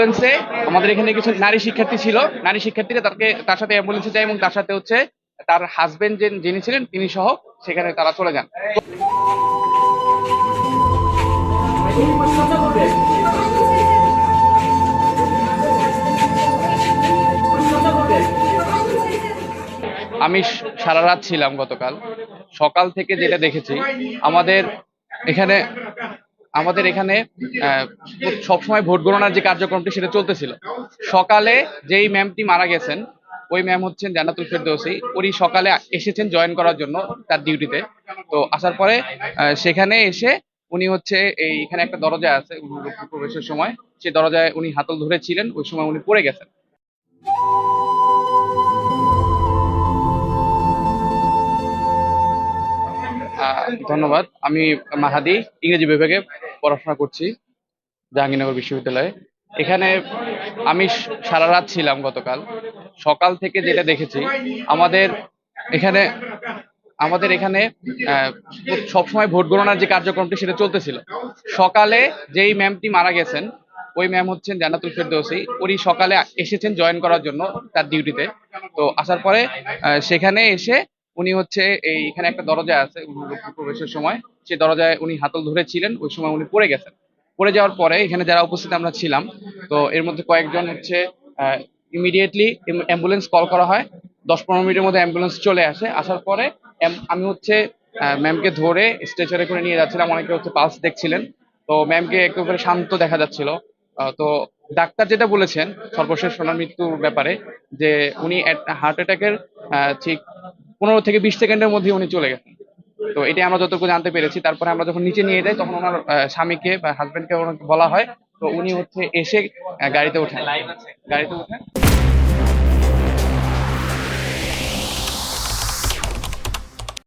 অ্যাম্বুলেন্সে আমাদের এখানে কিছু নারী শিক্ষার্থী ছিল। নারী শিক্ষার্থীরা তাকে, তার সাথে অ্যাম্বুলেন্সে যায় এবং তার সাথে হচ্ছে তার হাজবেন্ড যিনি ছিলেন, তিনি সহ সেখানে তারা চলে যান। আমি সারা রাত ছিলাম গতকাল। সকাল থেকে যেটা দেখেছি, আমাদের এখানে আমাদের এখানে সবসময় ভোট গণনার যে কার্যক্রমটি সেটা চলতেছিল। সকালে যেই ম্যামটি মারা গেছেন, ওই ম্যাম হচ্ছেন জান্নাতুল ফেরদৌসি। উনি সকালে এসেছেন জয়েন করার জন্য তার ডিউটিতে। তো আসার পরে সেখানে এসে উনি হচ্ছে এই, এখানে একটা দরজা আছে প্রবেশের সময়। সেই দরজায় উনি হাতল ধরেছিলেন, ওই সময় উনি পড়ে গেছেন। ধন্যবাদ। আমি মাহাদি, ইংরেজি বিভাগে পড়াশোনা করছি জাহাঙ্গীরনগর বিশ্ববিদ্যালয়ে। এখানে আমি সারা রাত ছিলাম গতকাল। সকাল থেকে যেটা দেখেছি, আমাদের এখানে আমাদের এখানে সবসময় ভোট গণনার যে কার্যক্রমটি সেটা চলতেছিল। সকালে যেই ম্যামটি মারা গেছেন, ওই ম্যাম হচ্ছেন জান্নাতুল ফেরদৌসি। উনি সকালে এসেছেন জয়েন করার জন্য তার ডিউটিতে তো। আসার পরে সেখানে এসে উনি হচ্ছে এই এখানে একটা দরজা আছে প্রবেশের সময়। সেই দরজায় উনি হাতল ধরেছিলেন, ওই সময় উনি পড়ে গেছেন। পড়ে যাওয়ার পরে এখানে যারা উপস্থিত আমরা ছিলাম, তো এর মধ্যে কয়েকজন হচ্ছে ইমিডিয়েটলি অ্যাম্বুলেন্স কল করা হয়। দশ পনেরো মিনিটের মধ্যে অ্যাম্বুলেন্স চলে আসে। আসার পরে আমি হচ্ছে ম্যামকে ধরে স্ট্রেচারে করে নিয়ে যাচ্ছিলাম। অনেকে হচ্ছে পালস দেখছিলেন। তো ম্যামকে একেবারে শান্ত দেখা যাচ্ছিল। তো ডাক্তার যেটা বলেছেন, সর্বশেষ সোনার মৃত্যুর ব্যাপারে, যে উনি হার্ট অ্যাটাকের ঠিক পনেরো থেকে বিশ সেকেন্ডের মধ্যে উনি চলে গেছেন। তো এটা আমরা যতটুকু জানতে পেরেছি। তারপরে আমরা যখন নিচে নিয়ে যাই, তখন ওনার স্বামীকে বা হাজবেন্ডকে বলা হয়। তো উনি হচ্ছে এসে গাড়িতে ওঠেন। গাড়িতে উঠেন